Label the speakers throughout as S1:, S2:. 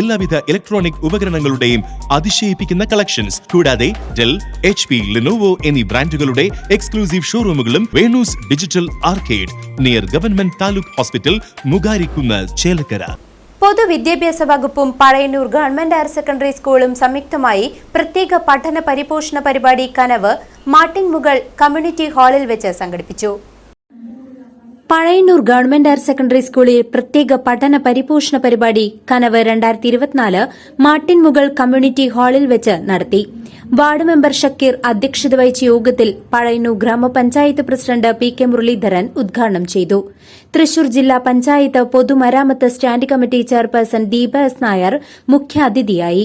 S1: എല്ലാവിധ ഇലക്ട്രോണിക് ഉപകരണങ്ങളുടെയും അതിശയിപ്പിക്കുന്ന കളക്ഷൻസ് കൂടാതെ ഡെൽ എച്ച് പി ലിനോവോ എന്നീ ബ്രാൻഡുകളുടെ exclusive ഷോറൂമുകളും Venu's digital arcade near government taluk hospital Mugarikkunnu Chelakkara.
S2: പൊതുവിദ്യാഭ്യാസ വകുപ്പും പഴയന്നൂർ ഗവൺമെന്റ് ഹയർ സെക്കൻഡറി സ്കൂളും സംയുക്തമായി പ്രത്യേക പഠന പരിപോഷണ പരിപാടി കനവ് മാട്ടിൻ മുകൾ കമ്മ്യൂണിറ്റി ഹാളിൽ വെച്ച് സംഘടിപ്പിച്ചു. പഴയന്നൂർ ഗവൺമെന്റ് ഹയർ സെക്കൻഡറി സ്കൂളിൽ പ്രത്യേക പഠന പരിപോഷണ പരിപാടി കനവ് രണ്ടായിരത്തി ഇരുപത്തിനാല് മാട്ടിൻ മുഗൾ കമ്മ്യൂണിറ്റി ഹാളിൽ വെച്ച് നടത്തി. വാർഡ് മെമ്പർ ഷക്കീർ അധ്യക്ഷത വഹിച്ച യോഗത്തിൽ പഴയന്നൂർ ഗ്രാമപഞ്ചായത്ത് പ്രസിഡന്റ് പി കെ മുരളീധരൻ ഉദ്ഘാടനം ചെയ്തു. തൃശൂർ ജില്ലാ പഞ്ചായത്ത് പൊതുമരാമത്ത് standing committee chairperson Deepa S Nair മുഖ്യാതിഥിയായി.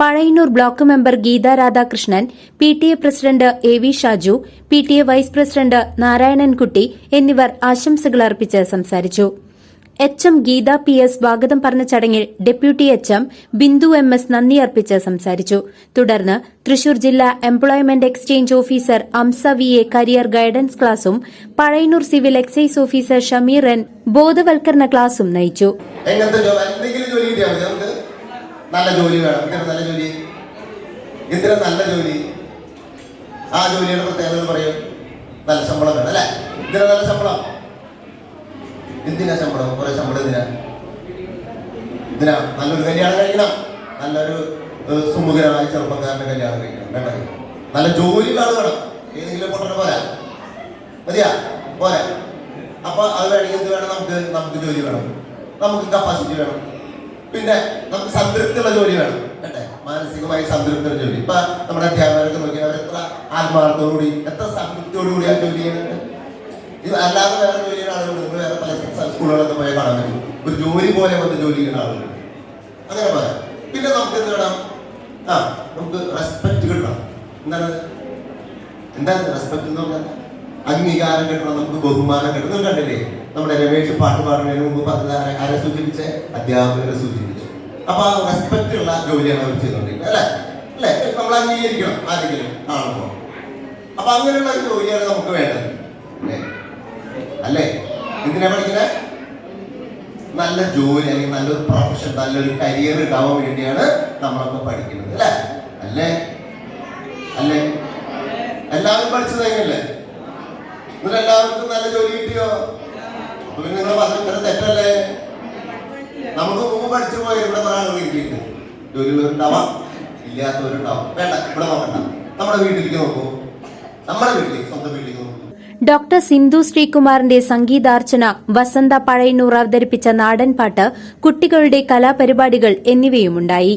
S2: Pazhayannur block member Geetha Radhakrishnan P T A president A V Shaju P T A vice president Narayanankutty എന്നിവർ ആശംസകൾ അർപ്പിച്ച് സംസാരിച്ചു. H M Geetha P S സ്വാഗതം പറഞ്ഞ ചടങ്ങിൽ deputy H M Bindu M S നന്ദി അർപ്പിച്ച് സംസാരിച്ചു. തുടർന്ന് തൃശൂർ ജില്ലാ employment exchange officer Amsa V A career guidance ക്ലാസും Pazhayannur civil excise officer Shameer N ബോധവൽക്കരണ ക്ലാസും നയിച്ചു.
S3: നല്ല ജോലി വേണം. എന്തിനാ നല്ല ജോലി. എന്തിനാ നല്ല ജോലി. ആ ജോലിയുടെ പ്രത്യേകത പറയും നല്ല ശമ്പളം വേണം അല്ലേ? എന്തിനാ നല്ല ശമ്പളം. എന്തിനാ ശമ്പളം? കുറെ ശമ്പളം എന്തിനാ? എന്തിനാ? നല്ലൊരു കല്യാണം കഴിക്കണം. നല്ലൊരു സുമുഖരമായ സുമുഖനായ ചെറുപ്പക്കാരന്റെ കല്യാണം കഴിക്കണം. വേണ്ട. നല്ല ജോലി വേണം വേണം. ഏതെങ്കിലും കൊണ്ടുവന്ന പോരാ. മതിയാ? പോരാ. അപ്പൊ അത് വേണമെങ്കിൽ എന്ത് വേണം നമുക്ക് നമുക്ക് ജോലി വേണം. നമുക്ക് കപ്പാസിറ്റി വേണം. പിന്നെ നമുക്ക് സംതൃപ്തിയുള്ള ജോലി വേണം. അല്ലേ മാനസികമായി സംതൃപ്തിയുള്ള ജോലി. ഇപ്പൊ നമ്മുടെ അധ്യാപകരൊക്കെ നോക്കിയാൽ അവർ എത്ര ആത്മാർത്ഥത്തോടുകൂടി എത്ര സംതൃപ്തിയോടുകൂടി ആ ജോലി ചെയ്യുന്നുണ്ട്. ഇത് അല്ലാതെ വേറെ ജോലി ചെയ്യുന്ന നിങ്ങൾ വേറെ പല സ്കൂളുകളൊക്കെ പോയാൽ കാണാൻ പറ്റും. ഒരു ജോലി പോലെ വന്ന് ജോലി ചെയ്യുന്ന ആളുകൾ അങ്ങനെ പറയാം. പിന്നെ നമുക്ക് എന്ത് വേണം? ആ നമുക്ക് റെസ്പെക്ട് കിട്ടണം. എന്താണ്? എന്താണ് റെസ്പെക്ട് എന്ന് പറഞ്ഞാൽ? അംഗീകാരം കിട്ടണം നമുക്ക് ബഹുമാനം കിട്ടണം. കണ്ടില്ലേ? നമ്മുടെ രമേഷ് പാട്ട് പാടുന്നതിന് മുമ്പ് പറഞ്ഞ ആരെ സൂചിപ്പിച്ച? അധ്യാപകരെ സൂചിപ്പിച്ചു. അപ്പൊ ആ റെസ്പെക്ട് ഉള്ള ജോലിയാണ് അവർ ചെയ്തുകൊണ്ടിരിക്കുന്നത് അല്ലെ? അല്ലെ? നമ്മൾ അംഗീകരിക്കണം ആരെങ്കിലും ആണല്ലോ അപ്പൊ അങ്ങനെയുള്ള ഒരു ജോലിയാണ് നമുക്ക് വേണ്ടത്. അല്ലേ? അല്ലേ? എന്തിനാ പഠിക്കുന്നത് നല്ല ജോലി അല്ലെങ്കിൽ നല്ലൊരു പ്രൊഫഷൻ നല്ലൊരു കരിയർ ഉണ്ടാവാൻ വേണ്ടിയാണ് നമ്മളൊക്കെ പഠിക്കുന്നത് അല്ലേ? അല്ലേ? അല്ലേ? എല്ലാവരും പഠിച്ചത് എന്നിട്ട് എല്ലാവർക്കും നല്ല ജോലി കിട്ടിയോ? അപ്പൊ പിന്നെ നിങ്ങൾ പറഞ്ഞ ഇത്ര തെറ്റല്ലേ? നമുക്ക് മുമ്പ് പഠിച്ചു പോയി ഇവിടെ കിട്ടിയിട്ട് ജോലിയുള്ളവരുണ്ടാവാം ഇല്ലാത്തവരുണ്ടാവാം വേണ്ട ഇവിടെ നോക്കണ്ട. നമ്മുടെ വീട്ടിലേക്ക് നോക്കൂ. നമ്മുടെ വീട്ടിലേക്ക് സ്വന്തം വീട്ടിലേക്ക് നോക്കൂ.
S2: ഡോക്ടർ സിന്ധു ശ്രീകുമാറിന്റെ സംഗീതാർച്ചന വസന്ത പഴയന്നൂർ അവതരിപ്പിച്ച നാടൻപാട്ട് കുട്ടികളുടെ കലാപരിപാടികൾ എന്നിവയുമുണ്ടായി.